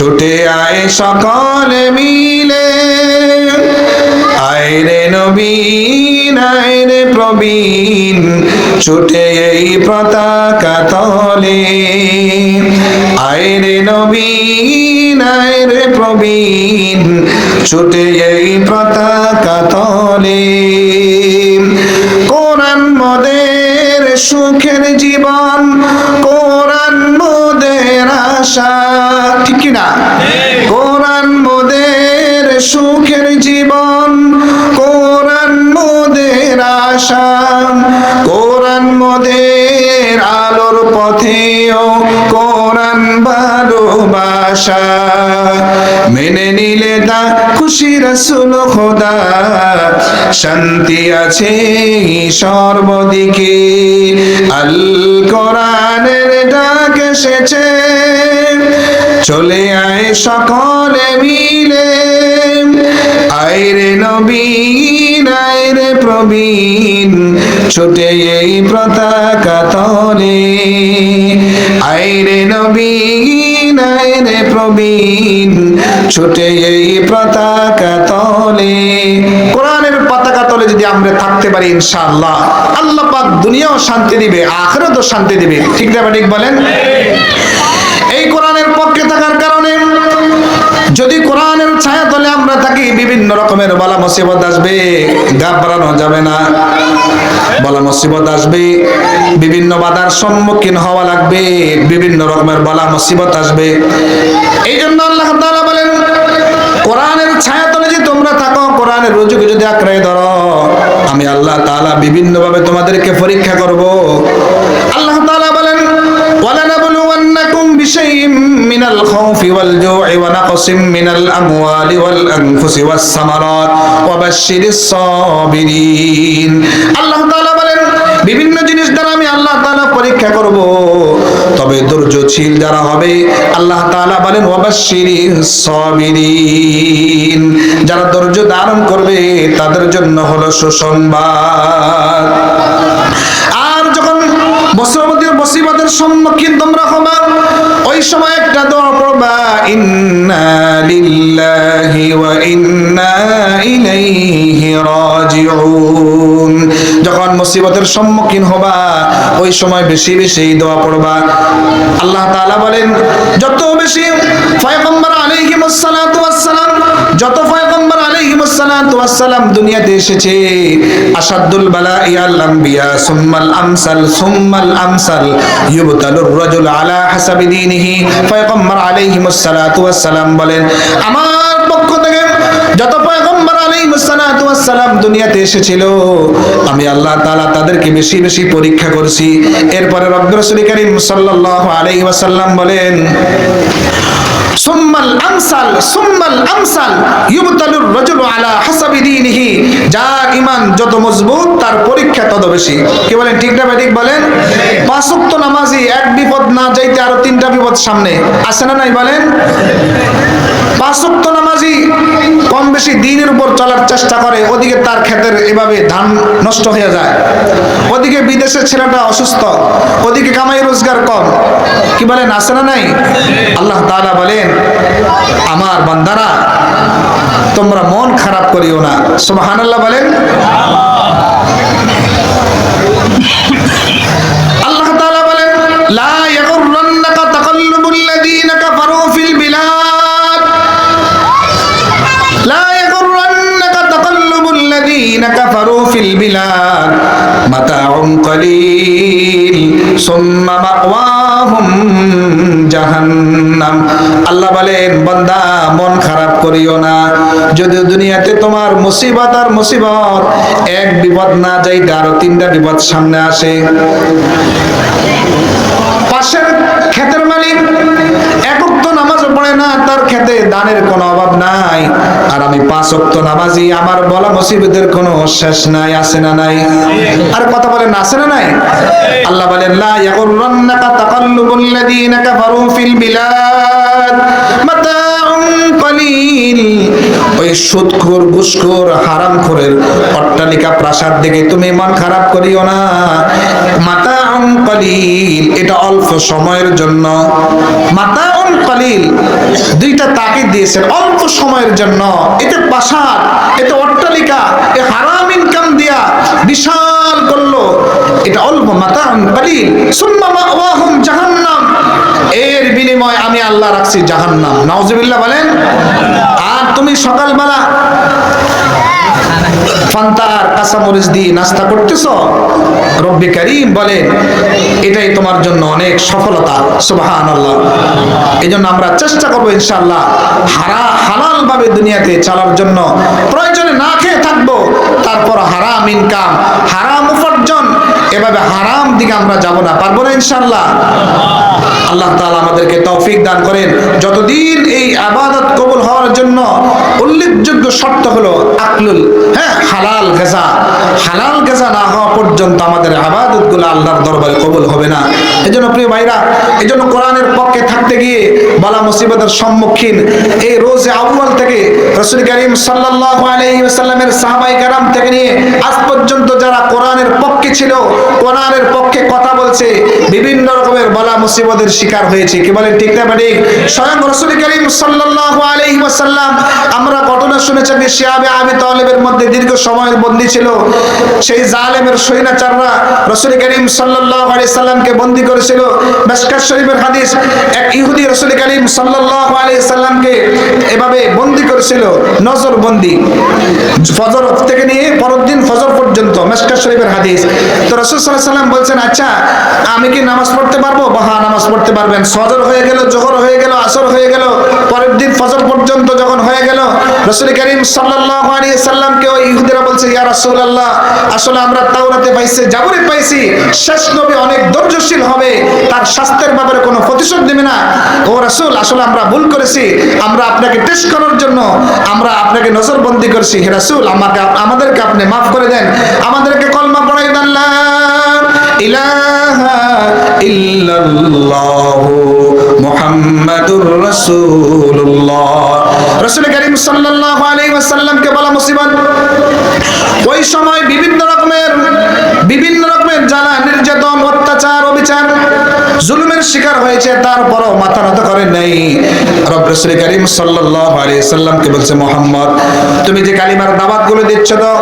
ছুটে আয় সকলে মিলে। আয়রে নবীন আয়রে প্রবীণ, ছুটে এই পতাকা তলে। আয়রে নবীন আয়রে প্রবীণ, ছুটে এই পতাকা তলে। কোরআন মোদের সুখের জীবন, কোরআন মোদের আশা। না? কোরআন মোদের সুখের জীবন, কোরআন মোদের আশা, কোরআন মোদের আলোর পথেও কোরআন ভালোবাসা। মেনে নিলে তা খুশি রসুল খোদা। শান্তি আছে সর্বদিকে। আল কোরআনের ডাক এসেছে। চলে আয় সকলে মিলে। আইরে নবীন আইরে প্রবীণ ছুটে এই পতাকা তলে। আইরে নবীন আইরে প্রবীণ ছুটে এই পতাকা তলে। কোরআনের পতাকা তলে যদি আমরা থাকতে পারি ইনশাআল্লাহ আল্লাহ পাক দুনিয়াও শান্তি দিবে আখিরাতও শান্তি দিবে। ঠিক না ঠিক বলেন? এই কোরআনের পক্ষে থাকার কারণে যদি কোরআনের ছায়া তলে আমরা থাকি, বিভিন্ন রকমের বালা মুসিবত আসবে, ঘাবড়ানো যাবে না। বালা মুসিবত আসবে, বিভিন্ন বাধার সম্মুখীন হওয়া লাগবে, বিভিন্ন রকমের বালা মুসিবত আসবে। এই জন্য আল্লাহ তাআলা বলেন, কোরআনের ছায়া তলে যে তোমরা থাকো, কোরআনের রুজুকে যদি আঁকড়ে ধরো, আমি আল্লাহ তাআলা বিভিন্ন ভাবে তোমাদেরকে পরীক্ষা করব আল্লাহ তাআলা বলেন ولنبلونكم بشيء من الخوف والجوع ونقص من الأموال والأنفس والثمرات وبشر الصابرين الله تعالى বলেন বিভিন্ন জিনিস দ্বারা আমি আল্লাহ তাআলা পরীক্ষা করব তবে ধৈর্যশীল যারা হবে আল্লাহ তাআলা বলেন ওয়াবাশশিরিস সাবিরিন যারা ধৈর্য ধারণ করবে তাদের জন্য হলো সুসংবাদ আর যখন বসরমতির মুসিবতের সম্মুখীন তোমরা হবা ওই সময় একটা দোয়া পড়বা, ইন্না লিল্লাহি ওয়া ইন্না ইলাইহি রাজিউন। যখন মুসিবতের সম্মুখীন হবা, ওই সময় বেশি বেশি দোয়া পড়বা। আল্লাহ তাআলা বলেন, যত বেশি পয়গম্বর আলাইহিস সালাতু ওয়াস সালাম, যত সালাম দুনিয়াতে এসেছে। আসাদুল বালা ইয়াল আম্বিয়া, সুম্মাল আমসাল সুম্মাল আমসাল। ইউবতালুর রাজুল আলা হাসাবি দীনিহি। পয়গম্বর আলাইহিস সালাতু ওয়াস সালাম বলেন, আমার পক্ষ থেকে যত পয়গম্বর আলাইহিস সালাতু ওয়াস সালাম দুনিয়াতে এসেছিল, আমি আল্লাহ তাআলা তাদেরকে বেশি বেশি পরীক্ষা করছি। এরপরে রব্বুর রাসূল করিম সাল্লাল্লাহু আলাইহি ওয়াসাল্লাম বলেন সুম্মাল আমসাল সুম্মাল আমসাল। ইউবতালুর রাজুলু আলা হাসাবি দীনিহি। যার ঈমান যত মজবুত, তার পরীক্ষা তত বেশি। কি বলেন, ঠিক না ঠিক বলেন? পাঁচ ওয়াক্ত নামাজি, এক বিপদ না যাইতে আরও তিনটা বিপদ সামনে। আছে না নাই বলেন? পাঁচ ওয়াক্ত নামাজি কম বেশি দিনের উপর চলার চেষ্টা করে, ওদিকে তার ক্ষেতের এভাবে ধান নষ্ট হয়ে যায়। ওদিকে বিদেশের ছেলেটা অসুস্থ, ওদিকে কামাই রোজগার কম। কি বলেন, আছে না নাই? আল্লাহ বান্দারা তোমরা মন খারাপ করিও না সুবহানাল্লাহ বলেন আল্লাহ তাআলা বলেন লা ইয়াগুররান্নাকা তাকাল্লুবুল লাযীনা কাফারু ফিল বিলাদ لا يغرنك تقلب الذين كفروا في البلاد متاع قليل ثم مأواهم জাহান্নাম আল্লাহ বলেন, বান্দা, মন খারাপ করিও না। যদি দুনিয়াতে তোমার মুসিবত আর মুসিবত, এক বিপদ না যাইতে আরও তিনটা বিপদ সামনে আসে। পাশের ক্ষেতের মালিক পাঁচ বলা কোনো শেষ নাই আছে না নাই। আর কথা আছে না নাই? আল্লাহ বলেন ফিল সুদখোর, ঘুষখোর, হারামখোরের অট্টালিকা প্রাসাদ দেখে তুমি মন খারাপ করিও না। মাতাউন কলিল, এটা অল্প সময়ের জন্য। মাতাউন কলিল, দুইটা তাকিদ দিয়েছেন, অল্প সময়ের জন্য। এতে প্রাসাদ, এতে অট্টালিকা, এ হারাম ইনকাম দিয়া বিশাল করল। এটা অল্প মাতান কালিল। সুম্মা মাওয়াহুম জাহান্নাম। এর বিনিময় আমি আল্লাহ রাখছি জাহান্নাম। নাউজুবিল্লাহ বলেন। তুমি সকালবেলা ফান্তার কাঁচামরিচ দিয়ে নাস্তা করতেছ? রব্বি করিম বলেন এটাই তোমার জন্য অনেক সফলতা সুবাহান আল্লাহ এই জন্য আমরা চেষ্টা করব ইনশাআল্লাহ হারা হালাল ভাবে দুনিয়াতে চলার জন্য। প্রয়োজনে না খেয়ে থাকব, তারপর হারাম ইনকাম হারাম এভাবে হারাম দিকে আমরা যাব না, পারব না ইনশাআল্লাহ। আল্লাহ তালা আমাদেরকে তৌফিক দান করেন। যতদিন এই আবাদত কবুল হওয়ার জন্য উল্লেখযোগ্য শর্ত হলো আকলুল হ্যাঁ হালাল গেজা। হালাল গেজা না হওয়া পর্যন্ত আমাদের আবাদতগুলো আল্লাহর দরবারে কবুল হবে না। এই জন্য প্রিয় ভাইরা এই জন্য কোরআনের পক্ষে থাকতে গিয়ে বালা মুসিবতের সম্মুখীন এই রোজে আউয়াল থেকে রসুল করিম সাল্লাল্লাহু আলাইহি ওয়াসাল্লামের সাহাবাই কারাম থেকে নিয়ে আজ পর্যন্ত যারা কোরআনের পক্ষে ছিল কোরআনের পক্ষে কথা বলছে, বিভিন্ন রকমের বলা মুসিবতের শিকার হয়েছে। কি বলেন, ঠিক না ঠিক স্বয়ং রসুল করিম সাল্লাল্লাহু আলাইহি ওয়াসাল্লাম, আমরা ঘটনা শুনেছি যে শিয়াবে আবি তালেবের মধ্যে দীর্ঘ সময়ের বন্দী ছিল। সেই জালেমের সৈন্যচাররা রসুল করিম সাল্লাল্লাহু আলাইহি সাল্লামকে বন্দী করেছিল। মেশকাত শরীফের হাদিস, এক ইহুদি রসুল করিম সাল্লাল্লাহু আলাইহি সাল্লামকে এভাবে বন্দী করেছিল, নজর বন্দী। ফজর থেকে নিয়ে পরের দিন ফজর পর্যন্ত মেশকাত শরীফের হাদিস। তো বলছেন আচ্ছা আমি কি নামাজ পড়তে পারব? নামাজ পড়তে পারবেন। ফজর হয়ে গেল, জোহর হয়ে গেল, আসর হয়ে গেল, পরের দিন ফজর পর্যন্ত যখন হয়ে গেল, রসুল করিম বলছে, ইয়া আসলে আমরা পাইছি পাইছি, শেষ নবী অনেক ধৈর্যশীল হবে, তার স্বাস্থ্যের ব্যাপারে কোনো প্রতিশোধ নেবে না। ও রাসূল, আসলে আমরা ভুল করেছি, আমরা আপনাকে টেস্ট করার জন্য, আমরা আপনাকে নজরবন্দি করেছি। হে রাসূল, আমাকে, আমাদেরকে আপনি মাফ করে দেন। আমাদেরকে কলমা পড়াই দেন জুলুমের শিকার হয়েছে, তারপরও মাথা নত করে নেই। রব রসুল করিম বলছে, মোহাম্মদ, তুমি যে কালিমার দাওয়াতগুলো দিচ্ছ তো,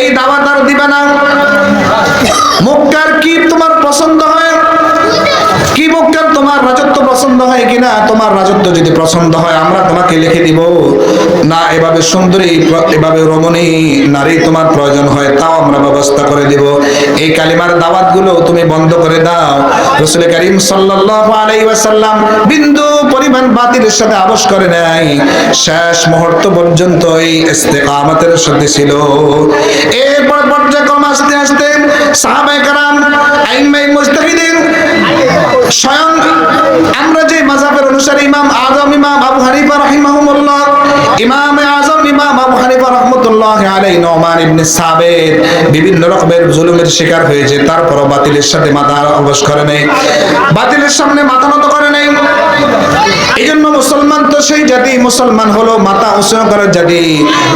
এই দাওয়াত আর দিবা না। মক্কার কি তোমার পছন্দ হয়? কি মক্কার তোমার রাজত্ব পছন্দ হয় কিনা? তোমার রাজত্ব যদি পছন্দ হয়, আমরা তোমাকে লিখে দিব। না, এভাবে সুন্দরী, এভাবে রমণী নারী তোমার প্রয়োজন হয়, তাও আমরা ব্যবস্থা করে দিব। এই কালিমার দাওয়াতগুলো তুমি বন্ধ করে দাও। রসুল করিম সাল্লাল্লাহু আলাইহি ওয়াসাল্লাম বিন্দু পরিমাণ বাতিলের সাথে আবশ করে নাই শেষ মুহূর্ত পর্যন্ত এই ইস্তেকামতের সাথে ছিল এরপর পর্যায়ক্রমে আস্তে আস্তে সাহাবায়ে کرام আইমাই মুস্তাহিদিন স্বয়ং আমরা যে মাযহাবের অনুসারী ইমাম আজম ইমাম আবু হানিফা রাহিমাহুল্লাহ ইমাম আজম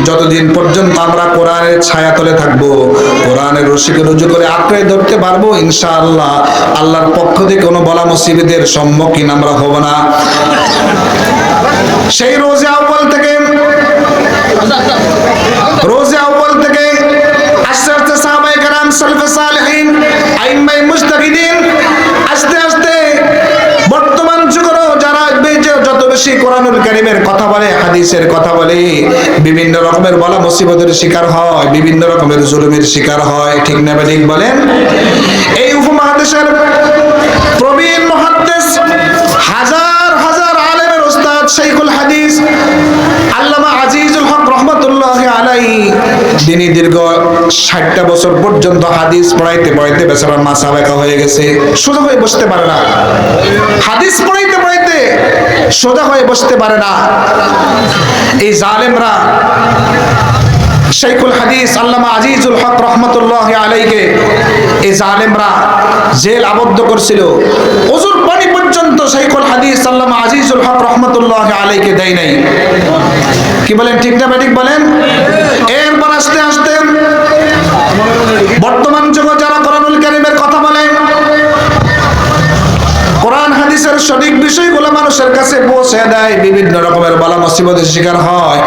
যতদিন পর্যন্ত আমরা কোরআনের ছায়া তলে থাকব, কোরআনের রশিকে রুজু করে আঁকড়ে ধরতে পারব, ইনশাআল্লাহ আল্লাহর পক্ষ থেকে কোনো বলা মুসিবতের সম্মুখীন আমরা হব না। সেই রোজে আউ্বাল থেকে রোজে আউ্বাল থেকে আস্তে আস্তে সাহাবায়ে কেরাম, সালফে সালেহিন আইম্মাই মুস্তাকিদিন আস্তে আস্তে বর্তমান যুগেরও যারা যত বেশি কোরআনুল কারীমের কথা বলে, হাদিসের কথা বলে, বিভিন্ন রকমের বলা মুসিবতের শিকার হয়, বিভিন্ন রকমের জুলুমের শিকার হয়, ঠিক না ঠিক বলেন? এই উপমহাদেশের প্রবীণ মুহাদ্দিস হাজার হাজার আলেমের ওস্তাদ, শাইখুল হাদিস আলাই তিনি দীর্ঘ ষাটটা বছর পর্যন্ত হাদিস পড়াইতে পড়াইতে বেচারা মাসা বেকা হয়ে গেছে, সোজা হয়ে বসতে পারে না। হাদিস পড়াইতে পড়াইতে সোজা হয়ে বসতে পারে না। এই জালেমরা শাইখুল হাদিস, আল্লামা আজিজুল হক রহমতুল্লাহ আলাইকে, এই জালেমরা জেল আবদ্ধ করছিল। ওজুর পানি পর্যন্ত শাইখুল হাদিস, আল্লামা আজিজুল হক রহমতুল্লাহ আলাইকে দেয় নাই। কি বলেন, ঠিক না ঠিক বলেন? এরপর আস্তে আস্তে বর্তমান যুগে যারা কোরআনুল কারীমের কথা বলে, কোরআন, হাদিসের সঠিক বিষয়গুলো মানুষের কাছে পৌঁছে দেয়। বিভিন্ন রকমের বালা মুসিবতের শিকার হয়,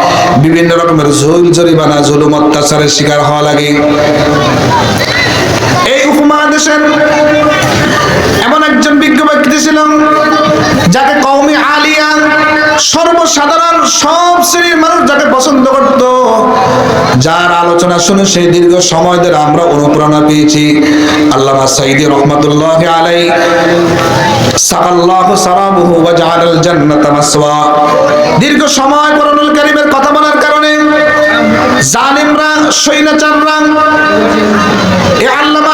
বিভিন্ন রকমের ঝুল, জরিমানা, জুলুম, অত্যাচারের শিকার হওয়া লাগে। এই উপমহাদেশের এমন একজন বিজ্ঞ ব্যক্তি ছিলেন যাকে কওমি আলিয়া সর্বসাধারণ সব শ্রেণির মানুষ যাকে পছন্দ করত, যার আলোচনা শুনে সেই দীর্ঘ সময় ধরে আমরা অনুপ্রেরণা পেয়েছি। আল্লামা সাইদি রহমতুল্লাহ আলাই সাকাল্লাহু সারাবুহু ওয়া জাআলাল জান্নাতা মাসওয়া। দীর্ঘ সময় কোরআনুল কারীমের কথা বলার কারণে জালিমরা, সৈন্যচাররা, এ আল্লামা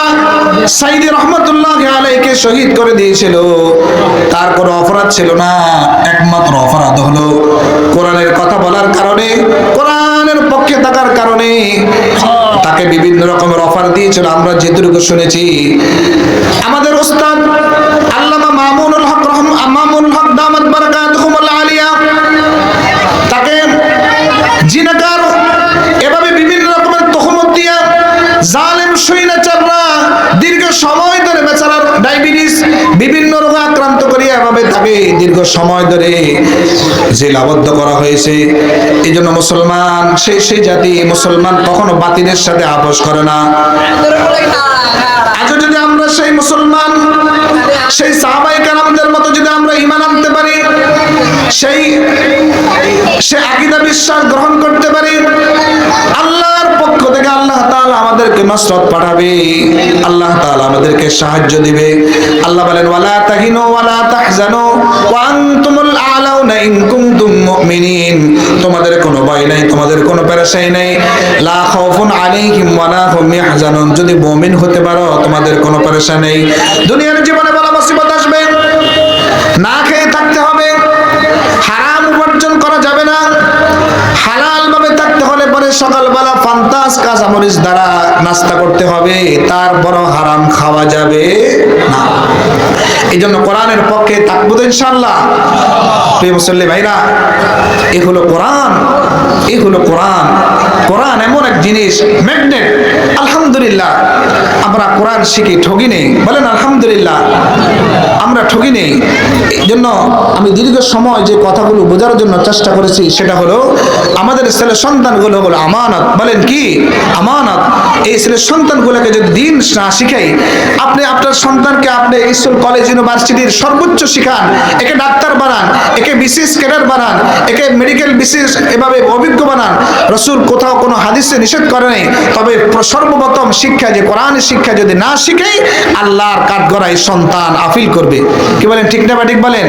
সাইদি রহমতুল্লাহ আলাইকে শহীদ করে দিয়েছিল। তার কোনো অপরাধ ছিল না, একমাত্র অপরাধ হলো কোরআনের কথা বলার কারণে, কোরআনের পক্ষে থাকার কারণে তাকে বিভিন্ন রকমের অফার দিয়েছিল। আমরা যেটুকু শুনেছি, আমাদের ওস্তাদ আল্লামা মামুনুল হক রহম মামুনুল হক দামাত বারাকাতুহুমুল আলিয়া তাকে জিনাকার এভাবে বিভিন্ন রকমের তহমত দিয়া জালেম সৈন্যচাররা দীর্ঘ সময় ধরে বেচারার ডায়াবেটিস বিভিন্ন রোগে আক্রান্ত করিয়া এভাবে তাকে দীর্ঘ সময় ধরে জেলাবদ্ধ করা হয়েছে। এই জন্য মুসলমান, সেই সেই জাতি মুসলমান কখনো বাতিলের সাথে আপোষ করে না। আজও যদি আমরা সেই মুসলমান, সেই সাহাবাই কালামদের মতো যদি আমরা ইমান আনতে পারি সেই সে আকিদা বিশ্বাস গ্রহণ করতে পারি। আল্লাহর পক্ষ থেকে আল্লাহ তাআলা আমাদেরকে নসরত পাঠাবে। আল্লাহ তাআলা আমাদেরকে সাহায্য দিবে। আল্লাহ বলেন, ওয়ালা তাহিনু ওয়ালা তাহজানু ওয়া আনতুমুল আলাউনা ইন কুনতুম মুমিনিন। তোমাদের কোনো ভয় নাই, তোমাদের কোনো পেরেশানি নাই। লা খাউফুন আলাইহিম ওয়ালা হুম যদি মুমিন হতে পারো, তোমাদের কোনো পেরেশানি নেই। দুনিয়ার জীবনে বলা মুসিবত আসবে। না পরে সকালবেলা ফান্তাস কাঁচামরিচ দ্বারা নাস্তা করতে হবে তারপরও হারাম খাওয়া যাবে না। এই জন্য কোরআনের পক্ষে থাকব তো ইনশাল্লাহ প্রিয় মুসল্লি ভাইরা, এ হলো কোরআন, এ হলো কোরআন। কোরআন এমন এক জিনিস ম্যাগনেট আলহামদুলিল্লাহ, আমরা কোরআন শিখি, ঠগি নেই। বলেন, আলহামদুলিল্লাহ, আমরা ঠগি নেই। এই জন্য আমি দীর্ঘ সময় যে কথাগুলো বোঝার জন্য চেষ্টা করেছি, সেটা হলো, আমাদের ছেলে সন্তানগুলো হলো আমানত। বলেন কি? আমানত। এই ছেলে সন্তানগুলোকে যদি দিন না শিখাই, আপনি আপনার সন্তানকে আপনি স্কুল, কলেজ, ইউনিভার্সিটির সর্বোচ্চ শিখান, একে ডাক্তার বানান, একে বিশেষ ক্যাডার বানান, একে মেডিকেল বিশেষ এভাবে অভিজ্ঞ বানান, রসুল কোথাও কোনো হাদিসে নিষেধ করে নাই। তবে সর্বপ্রথম শিক্ষা যে কোরআনের শিক্ষা যদি না শিখাই আল্লাহর কাঠগড়াই সন্তান আফিল করবে। কি বলেন, ঠিক না ঠিক বলেন?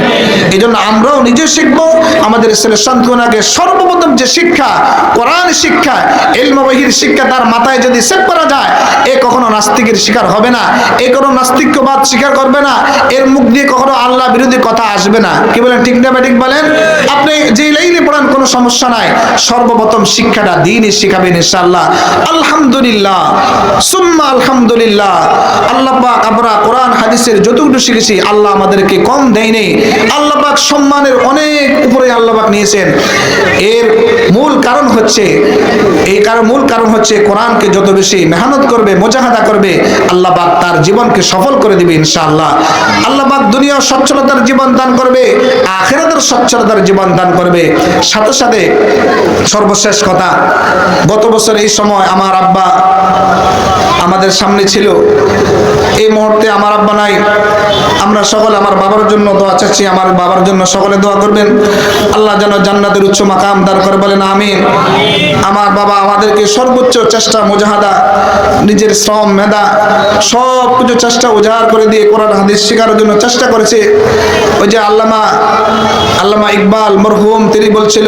এই জন্য আমরাও নিজে শিখব। আমাদের ছেলে সন্তানকে সর্বপ্রথম যে শিক্ষা, কোরআন শিক্ষা এলমবাহির শিক্ষা তার মাথায় যদি সেট করা যায়, এ কখনো নাস্তিকের শিকার হবে না। এ কোনো নাস্তিক্যবাদ স্বীকার করবে না। এর মুখ দিয়ে কখনো আল্লাহ বিরোধী কথা আসবে না। কি বলেন, ঠিক না ঠিক বলেন? আপনি যে লাইনে পড়ান, কোনো সমস্যা নাই। সর্বপ্রথম শিক্ষাটা দিনই শিখাবেন ইনশাআল্লাহ। আলহামদুলিল্লাহ। সুম্মা আলহামদুলিল্লাহ। আল্লাহ আমরা কোরআন, হাদিসের যতটুকু শিখেছি, আল্লাহ আমাদেরকে কম দেয় নেই আল্লাহ সম্মানের অনেক উপরে আল্লাহ নিয়েছেন। এর মূল কারণ হচ্ছে, এই কারণ মূল কারণ হচ্ছে কোরআনকে যত বেশি মেহনত করবে, মোজাহাদা করবে তার জীবনকে সফল করে দিবে দুনিয়ার সচ্ছলতার জীবন দান করবে সচ্ছলতার জীবন দান করবে। সাথে সাথে সর্বশেষ কথা গত বছর এই সময় আমার আব্বা আমাদের সামনে ছিল। এই মুহূর্তে আমার আব্বা নাই। আমরা সকলে আমার বাবার জন্য দোয়া চাচ্ছি। আমার বাবার জন্য সকলে দোয়া করবেন। আল্লাহ যেন জান্নাতের উচ্চ মাকাম দান করে বলেন, আমিন। আমার বাবা আমাদেরকে সর্বোচ্চ চেষ্টা, মুজাহাদা, নিজের শ্রম, মেধা, সব কিছু চেষ্টা উজাড় করে দিয়ে কোরআন, হাদিস শেখার জন্য চেষ্টা করেছে। ওই যে আল্লামা আল্লামা ইকবাল মরহুম, তিনি বলছিল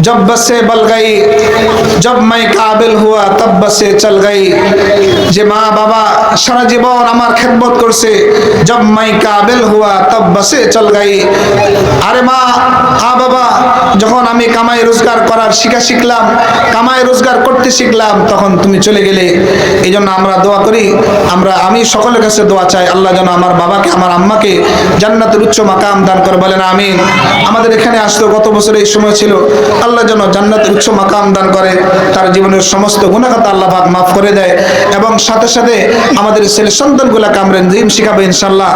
जब बसे बल गई जब मैं কাবিল হুয়া তব বসে চল গই যে মা বাবা সারা জীবন আমার খেদমত করছে জব মাই কাবিল হুয়া তব বসে চল গই আরে মা হা বাবা যখন আমি কামাই রোজগার করার শিখা শিখলাম কামাই রোজগার করতে শিখলাম তখন তুমি চলে গেলে এই জন্য আমরা দোয়া করি আমরা আমি সকলের কাছে দোয়া চাই আল্লাহ যেন আমার বাবাকে আমার আম্মাকে জান্নাতের উচ্চ মাকাম দান করে বলেন আমিন আমাদের এখানে আসতো গত বছর এই সময় ছিল আল্লাহ আল্লাহ যেন জান্নাতের উচ্চ মাকাম দান করে, তার জীবনের সমস্ত গুণাখাতা আল্লাহ পাক মাফ করে দেয় এবং সাথে সাথে আমাদের ছেলে সন্তানগুলাকে আমরা দিন শিখাবে ইনশাল্লাহ